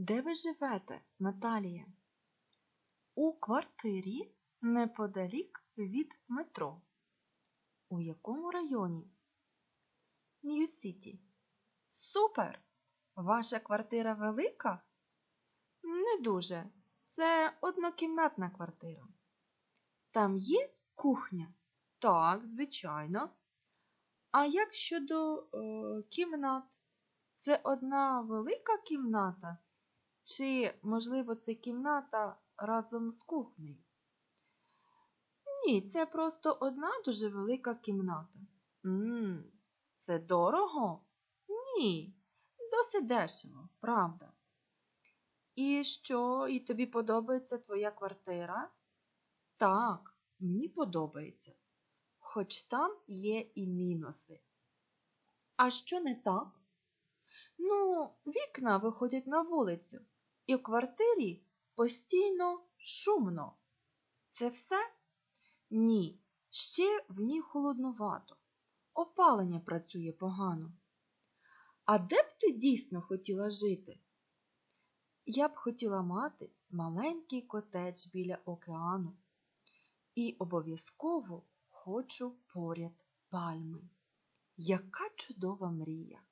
Де ви живете, Наталія? У квартирі неподалік від метро. У якому районі? Нью-Сіті. Супер! Ваша квартира велика? Не дуже. Це однокімнатна квартира. Там є кухня? Так, звичайно. А як щодо е, кімнат? Це одна велика кімната? Чи, можливо, це кімната разом з кухнею? Ні, це просто одна дуже велика кімната. Мм, це дорого? Ні, досить дешево, правда. І що, і тобі подобається твоя квартира? Так, мені подобається. Хоч там є і мінуси. А що не так? Ну, вікна виходять на вулицю, і в квартирі постійно шумно. Це все? Ні, ще в ній холоднувато. Опалення працює погано. А де б ти дійсно хотіла жити? Я б хотіла мати маленький котедж біля океану. І обов'язково хочу поряд пальми. Яка чудова мрія!